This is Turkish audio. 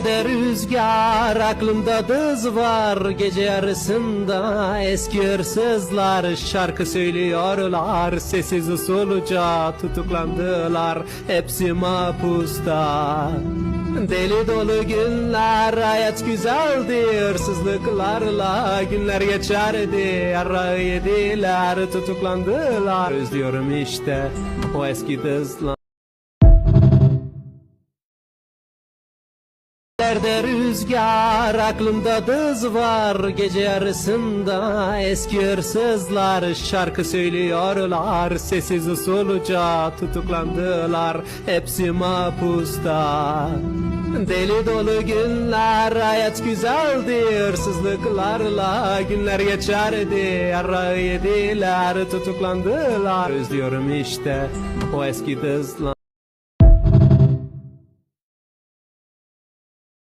Ellerde rüzgar, aklımda dız var. Gece yarısında eski hırsızlar Şarkı söylüyorlar, sessiz usulca tutuklandılar Hepsi mapusta. Deli dolu günler, hayat güzeldi Hırsızlıklarla günler geçerdi. Yarrağı yediler, tutuklandılar. Özlüyorum işte o eski dızlar Ellerde rüzgar, aklımda dız var. Gece yarısında eski hırsızlar Şarkı söylüyorlar, sessiz usulca tutuklandılar Hepsi mapusta. Deli dolu günler, hayat güzeldi Hırsızlıklarla günler geçerdi. Yarrağı yediler, tutuklandılar. Özlüyorum işte o eski dızlar